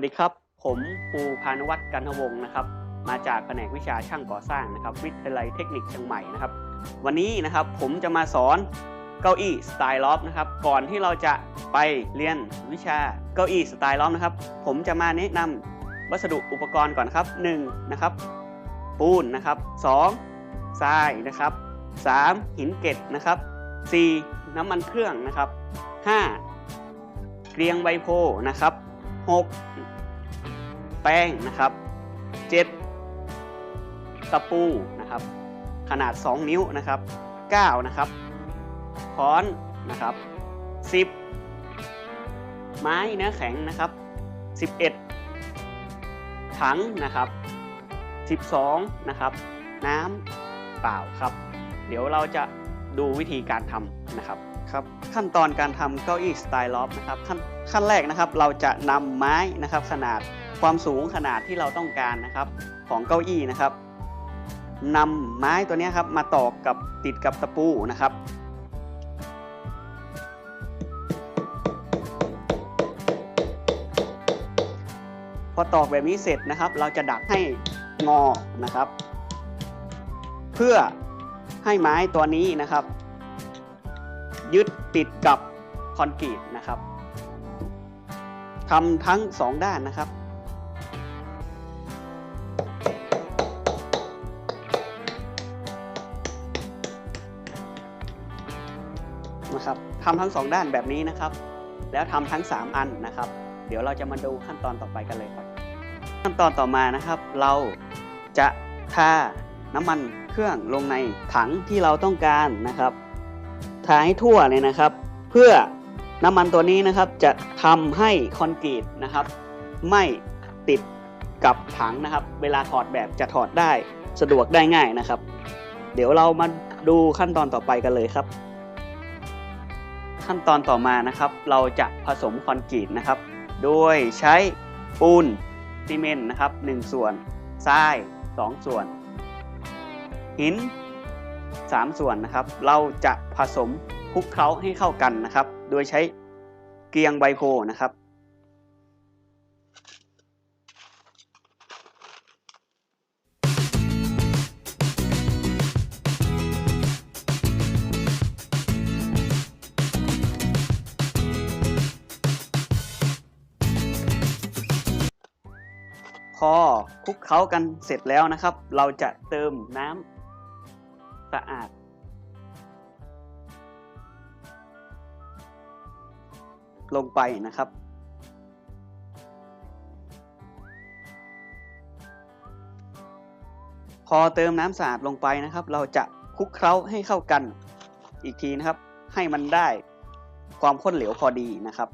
วัสดีครับ ผมปูพานวัฒน์กันทวงศ์นะครับ มาจากแผนกวิชาช่างก่อสร้างนะครับ วิทยาลัยเทคนิคเชียงใหม่นะครับ วันนี้นะครับผมจะมาสอนเก้าอี้สไตล์ล็อฟนะครับ ก่อนที่เราจะไปเรียนวิชาเก้าอี้สไตล์ล็อฟนะครับ ผมจะมาแนะนำวัสดุอุปกรณ์ก่อนครับ1นะครับ ปูนนะครับ2ทรายนะครับ3หินเกล็ดนะครับ4น้ำมันเครื่องนะครับ5เกลียงใบโพนะครับ 6 แป้งนะครับ 7 ตะปูนะครับ ขนาด 2 นิ้วนะครับ 9 นะครับค้อนนะครับ 10 ไม้เนื้อแข็งนะครับ 11 ถังนะครับ 12 นะครับ น้ำเปล่าครับ เดี๋ยวเราจะดูวิธีการทำนะครับ ครับขั้นตอนการทำเก้าอี้สไตล์ล็อฟนะครับขั้นขั้นแรกนะครับเราจะนำไม้นะครับขนาดความสูงขนาดที่เราต้องการนะครับของเก้าอี้นะครับนำไม้ตัวนี้ครับมาต่อกับติดกับตะปูนะครับพอตอกแบบนี้เสร็จนะครับ เราจะดักให้งอนะครับ เพื่อให้ไม้ตัวนี้นะครับ ยึดติดกับคอนกรีตนะครับทำทั้งสองด้านนะครับนะครับทำทั้งสองด้านแบบนี้นะครับ แล้วทำทั้ง 3 อันนะครับ เดี๋ยวเราจะมาดูขั้นตอนต่อไปกันเลยครับ ขั้นตอนต่อมานะครับ เราจะทาน้ำมันเครื่องลงในถังที่เราต้องการนะครับ ทาให้ทั่วเลยนะครับ เพื่อน้ำมันตัวนี้นะครับจะทำให้คอนกรีตนะครับ ไม่ติดกับถังนะครับ เวลาถอดแบบจะถอดได้สะดวกได้ง่ายนะครับ เดี๋ยวเรามาดูขั้นตอนต่อไปกันเลยครับ ขั้นตอนต่อมานะครับ เราจะผสมคอนกรีตนะครับ โดยใช้ปูนซีเมนต์นะครับ 1 ส่วนทราย 2 ส่วน หิน 3 ส่วนนะครับ เราจะผสมคลุกเคล้าให้เข้ากันนะครับ โดยใช้เกลียงใบโพนะครับ พอคลุกเคล้ากันเสร็จแล้วนะครับ เราจะเติมน้ำ สะอาด ลงไปนะครับ พอเติมน้ำสะอาดลงไปนะครับ เราจะคลุกเคล้าให้เข้ากันอีกทีนะครับ ให้มันได้ความข้นเหลวพอดีนะครับ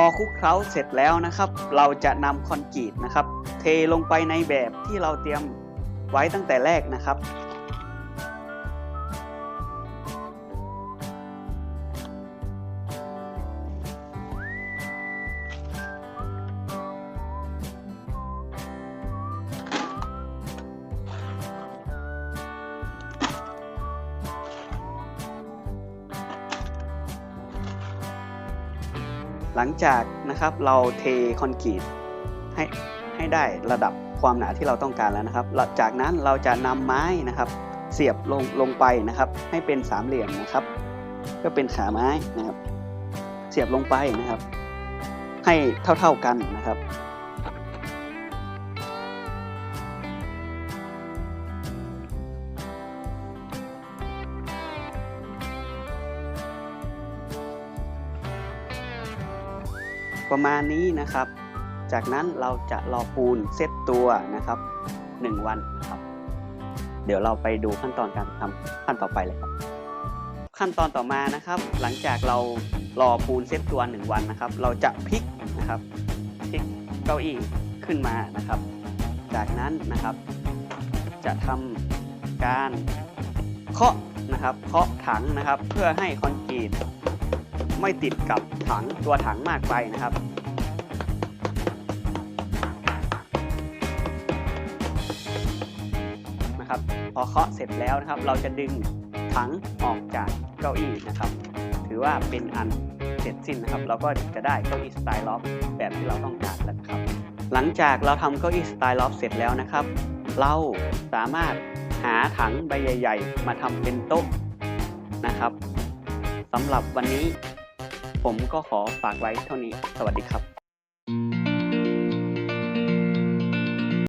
อคลุกเคล้าเสร็จแล้วนะครับ เราจะนำคอนกรีตนะครับ เทลงไปในแบบที่เราเตรียมไว้ตั้งแต่แรกนะครับ หลังจากนะครับเราเทคอนกรีตให้ให้ได้ระดับความหนาที่เราต้องการแล้วนะครับ จากนั้นเราจะนำไม้นะครับ เสียบลงลงไปนะครับ ให้เป็นสามเหลี่ยมนะครับ ก็เป็นขาไม้นะครับ เสียบลงไปนะครับ ให้เท่าๆกันนะครับ ประมาณนี้นะครับ จากนั้นเราจะรอปูนเซตตัวนะครับ 1 วันนะครับ เดี๋ยวเราไปดูขั้นตอนการทำขั้นต่อไปเลยครับ ขั้นตอนต่อมานะครับ หลังจากเรารอปูนเซตตัว 1 วันนะครับ เราจะพลิกนะครับพลิกเก้าอี้ขึ้นมานะครับ จากนั้นนะครับ จะทำการเคาะนะครับเคาะถังนะครับ เพื่อให้คอนกรีต ไม่ติดกับถังตัวถังมากไปนะครับ นะครับ พอเคาะเสร็จแล้วนะครับ เราจะดึงถังออกจากเก้าอี้นะครับ ถือว่าเป็นอันเสร็จสิ้นนะครับ เราก็จะได้เก้าอี้สไตล์ล็อฟแบบที่เราต้องการแล้วนะครับ หลังจากเราทำเก้าอี้สไตล์ล็อฟเสร็จแล้วนะครับ เราสามารถหาถังใบใหญ่ ๆ มาทำเป็นโต๊ะนะครับสำหรับวันนี้ ผมก็ขอฝากไว้เท่านี้ สวัสดีครับ